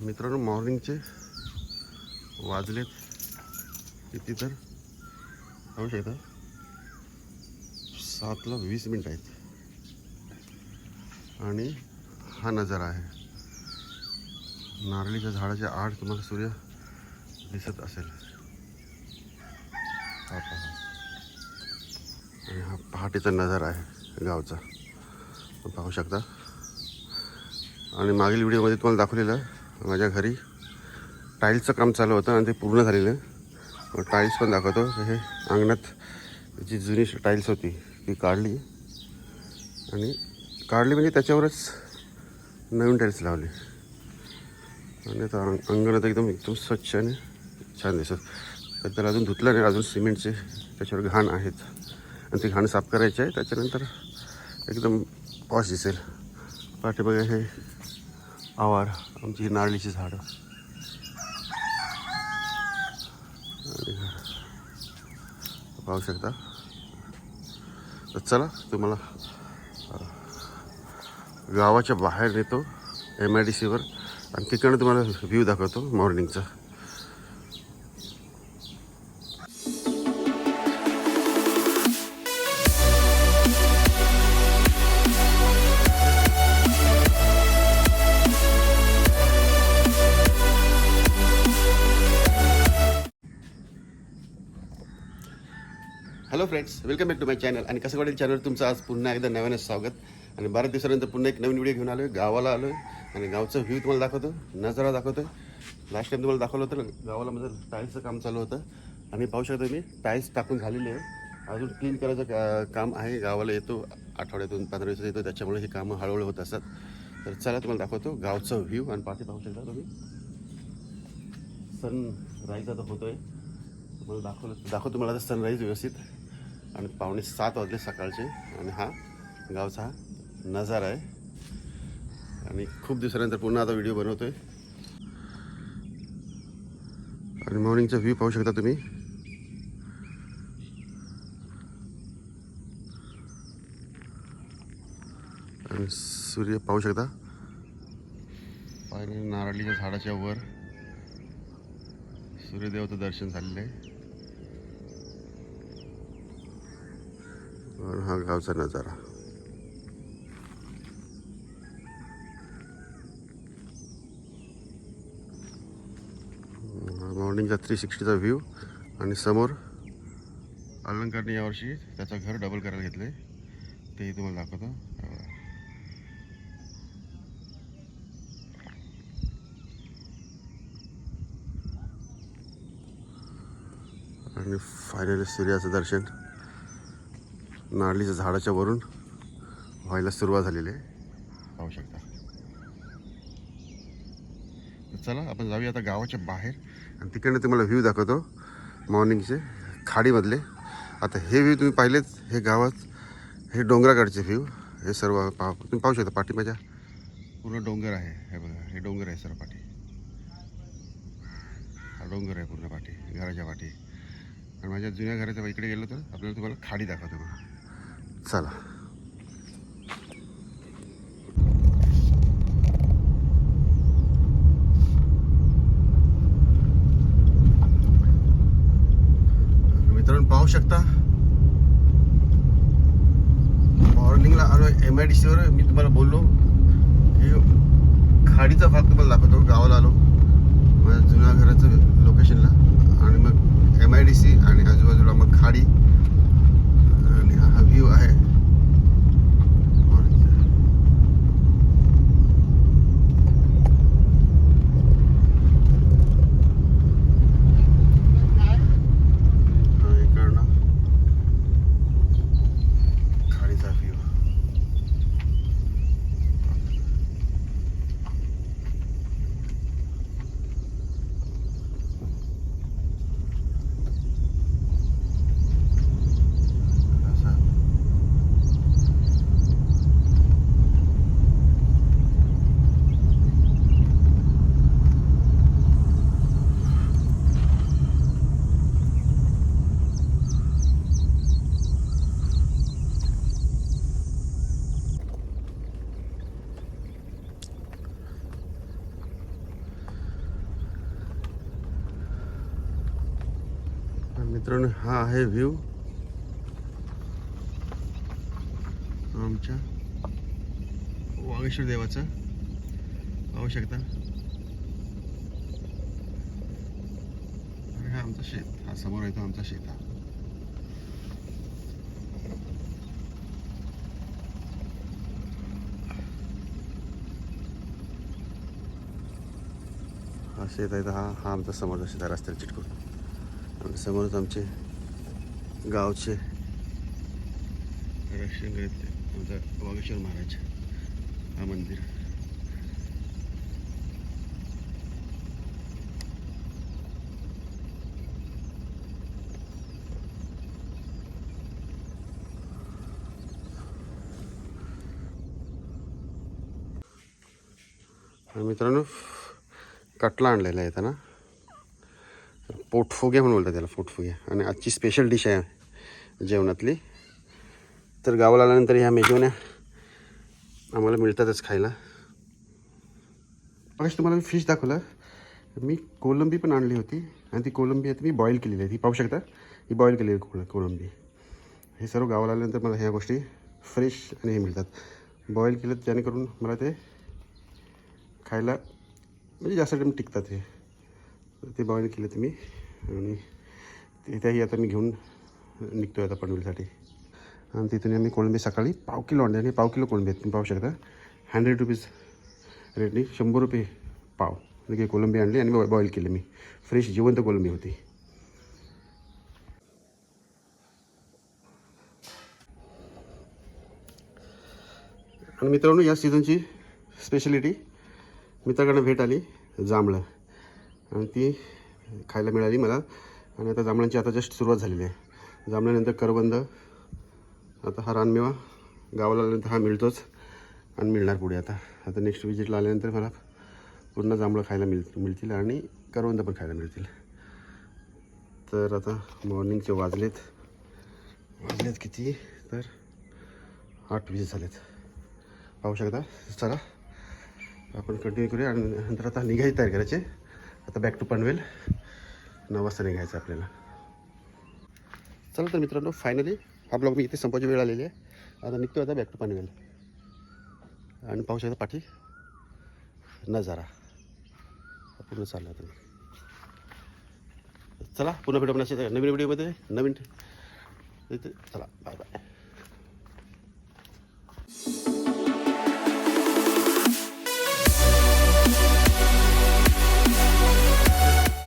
मित्रांनो मॉर्निंगचे वाजलेत. किती तर? पाहू शकता? सातला वीस मिनिट आहेत. आणि हा नजारा आहे. नारळीच्या झाडाच्या आड तुम्हाला सूर्य दिसत असेल. हा पहा. आणि हा पहाटेचा नजारा आहे गावचा. पाहू शकता. आणि मागील व्हिडिओमध्ये तुम्हाला दाखवलेलं माझ्या घरी. टाईल्सचं काम चालू होतं आणि ते पूर्ण झालेलं. टाईल्स पण दाखवतो. हे अंगणात जी जुनी टाईल्स होती ती काढली. आणि काढली म्हणजे त्याच्यावरच नवीन टाईल्स लावली. आणि आता अंग- अंगणात एकदम एकदम स्वच्छ आणि छान दिसत तर त्याला अजून धुतलं नाही अजून सिमेंटचे त्याच्यावर घाण आहेत. आणि ती घाण साफ करायची आहे. त्याच्यानंतर एकदम पॉश दिसेल. पाठीमागे हे आवार आमची नारळीची झाडं. आणि पाहू शकता. तर चला तुम्हाला गावाच्या बाहेर नेतो एम आय डी सीवर आणि तिकडनं तुम्हाला व्ह्यू दाखवतो मॉर्निंगचा hello friends welcome back to my channel आणि कसं वाटेल चॅनल तुमचं आज पुन्हा एकदा नव्यानं स्वागत. आणि बारा दिवसानंतर पुन्हा एक नवीन व्हिडिओ घेऊन आलो आहे गावाला आलो आहे आणि गावचं व्ह्यू तुम्हाला दाखवतो नजारा दाखवतो लास्ट टाइम तुम्हाला दाखवलं होतं ना, गावाला माझं टाईल्सचं काम चालू होतं. आणि पाहू शकता मी टाईल्स टाकून झालेले आहे. अजून क्लीन करायचं का काम आहे. गावाला येतो आठवड्यातून पंधरा दिवसात येतो. त्याच्यामुळे हे कामं हळूहळू होत असतात. तर चला तुम्हाला दाखवतो गावचं व्ह्यू आणि पाठी पाहू शकता तुम्ही. सन राईज आता आहे तुम्हाला दाखवलं दाखवतो तुम्हाला आता सनराईज व्यवस्थित. आणि पावणे सात वाजले सकाळचे आणि हा गावचा हा नजारा आहे. आणि खूप दिवसानंतर पुन्हा आता व्हिडिओ बनवतो आहे आणि मॉर्निंगचा व्ह्यू पाहू शकता तुम्ही. आणि सूर्य पाहू शकता. नारळीच्या झाडाच्या वर. सूर्यदेवाचं दर्शन झालेलं आहे. आणि हा गावचा नजारा. मॉर्निंगचा थ्री सिक्स्टीचा व्ह्यू आणि समोर अलंकारने यावर्षी त्याचं घर डबल करायला घेतलं आहे तेही तुम्हाला दाखवतो. आणि फायनली सूर्याचं दर्शन. नारळीच्या झाडाच्या वरून व्हायला सुरुवात झालेली आहे. पाहू शकता. चला आपण जाऊया आता गावाच्या बाहेर. आणि तिकडनं तुम्हाला व्ह्यू दाखवतो. मॉर्निंगचे खाडीमधले. आता हे व्ह्यू तुम्ही पाहिलेत हे गावात हे डोंगराकडचे व्ह्यू हे सर्व पा तुम्ही पाहू शकता पाठी माझ्या पूर्ण डोंगर आहे. हे बघा हे डोंगर आहे सर्व पाठी. हा डोंगर आहे पूर्ण पाठी घराच्या पाठी. आणि माझ्या जुन्या घराच्या इकडे गेलो तर आपल्याला तुम्हाला खाडी दाखवतो बघा. चला. मित्रांनो पाहू शकता? मॉर्निंगला आलो एम आय डी सीवर मी तुम्हाला बोललो की खाडीचा भाग तुम्हाला दाखवतो गावाला आलो. माझ्या जुन्या घराचं लोकेशनला आणि मग एम आय डी सी आणि आजूबाजूला मग खाडी. आणि हा व्ह्यू आहे हा, इकडनं खाडीचा व्ह्यू असा मित्रांनो हा आहे व्ह्यू आमच्या वागेश्वर देवाचा पाहू शकता हा आमचा शेत हा समोर आहे तो आमचा शेत हा. शेत आहे तर हा हा आमचा समोरचा शेत आहे रस्त्याला चिटकून. आणि समोरच आमचे गावचे रक्षण करीत आमचा वागेश्वर महाराज हा मंदिर. मित्रांनो कटला आणलेला आहे ना? पोटफुगे म्हणून बोलतात त्याला पोटफुगे. आणि आजची स्पेशल डिश आहे जेवणातली. तर गावाला आल्यानंतर ह्या मेजवण्या आम्हाला मिळतातच खायला. मग तुम्हाला मी फिश दाखवलं. मी कोलंबी पण आणली होती. आणि ती कोलंबी आता मी बॉईल केलेली आहे. ती पाहू शकता? ही बॉईल केलेली आहे कोल कोलंबी. हे सर्व गावाला आल्यानंतर मला ह्या गोष्टी फ्रेश आणि हे मिळतात. बॉईल केलं जेणेकरून मला ते खायला म्हणजे जास्त टाईम टिकतात हे. ते बॉईल केलं ते मी. आणि तिथेही आता मी घेऊन निघतो आहे आता पनवेलसाठी. आणि तिथून आम्ही कोळंबी सकाळी पाव किलो आणले आणि पाव किलो कोळंबी आहेत. तुम्ही पाहू शकता. हंड्रेड रुपीज रेटने शंभर रुपये पाव. म्हणजे कोलंबी आणली आणि बॉईल केली मी. फ्रेश जिवंत कोलंबी होती. आणि मित्रांनो या सीझनची स्पेशलिटी मित्राकडनं भेट आली जांभळं. आणि ती खायला मिळाली मला. आणि आता जांभळांची आता जस्ट सुरुवात झालेली आहे. जांभळानंतर करवंद आता हा रानमेवा गावाला आल्यानंतर हा मिळतोच आणि मिळणार पुढे आता. आता नेक्स्ट विजिटला आल्यानंतर मला पूर्ण जांभळं खायला मिळ मिळतील आणि करवंद पण खायला मिळतील. तर आता मॉर्निंगचे वाजलेत. वाजलेत किती? तर आठ वीस झालेत. पाहू शकता? चला. आपण कंटिन्यू करूया आणि नंतर आता निघायची तयार करायचे. आता बॅक टू पनवेल. नऊ वाजता निघायचं आपल्याला. चला तर मित्रांनो फायनली हा ब्लॉग मी इथे संपायची वेळ आलेली आहे. आता निघतो आता बॅक टू पनवेल. आणि पाहू शकता पाठी नजारा. पूर्ण चालला तुम्ही चला पुन्हा भेटू आपण नवीन व्हिडिओमध्ये नवीन इथे चला बाय बाय